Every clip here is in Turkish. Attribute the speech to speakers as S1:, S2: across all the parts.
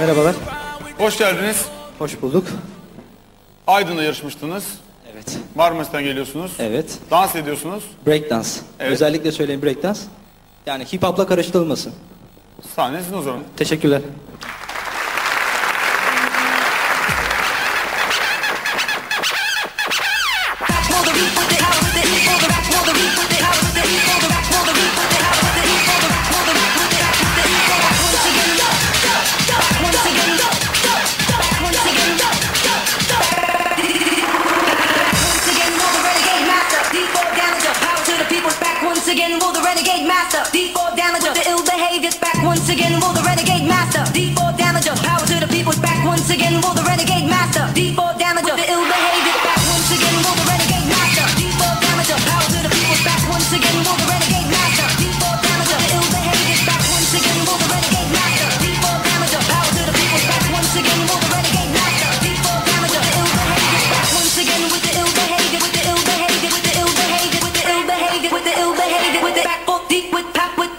S1: Merhabalar.
S2: Hoş geldiniz.
S1: Hoş bulduk.
S2: Aydın'da yarışmıştınız.
S1: Evet.
S2: Marmaris'ten geliyorsunuz.
S1: Evet.
S2: Dans ediyorsunuz.
S1: Breakdance.
S2: Evet.
S1: Özellikle söyleyin breakdance. Yani hip hop'la karıştırılmasın.
S2: Sahnenizin o zaman.
S1: Teşekkürler.
S3: Again, will the renegade master D4 damager, the ill behaviors back once again, will the renegade master D4 damager, power to the people's back once again, will the renegade master D4 damager, the ill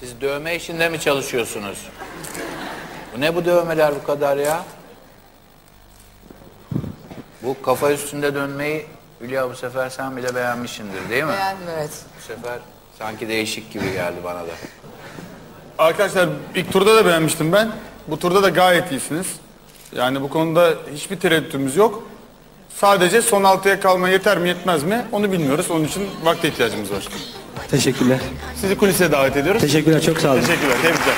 S4: Siz dövme işinde mi çalışıyorsunuz? Bu ne bu dövmeler bu kadar ya? Bu kafa üstünde dönmeyi Hülya bu sefer sen bile beğenmişsindir değil mi?
S5: Beğendim evet.
S4: Bu sefer sanki değişik gibi geldi bana da.
S2: Arkadaşlar ilk turda da beğenmiştim ben. Bu turda da gayet iyisiniz. Yani bu konuda hiçbir tereddütümüz yok. Sadece son altıya kalma yeter mi yetmez mi onu bilmiyoruz. Onun için vakte ihtiyacımız var.
S1: Teşekkürler.
S2: Sizi kulise davet ediyoruz.
S1: Teşekkürler. Çok sağ olun.
S2: Teşekkürler. Tebrikler.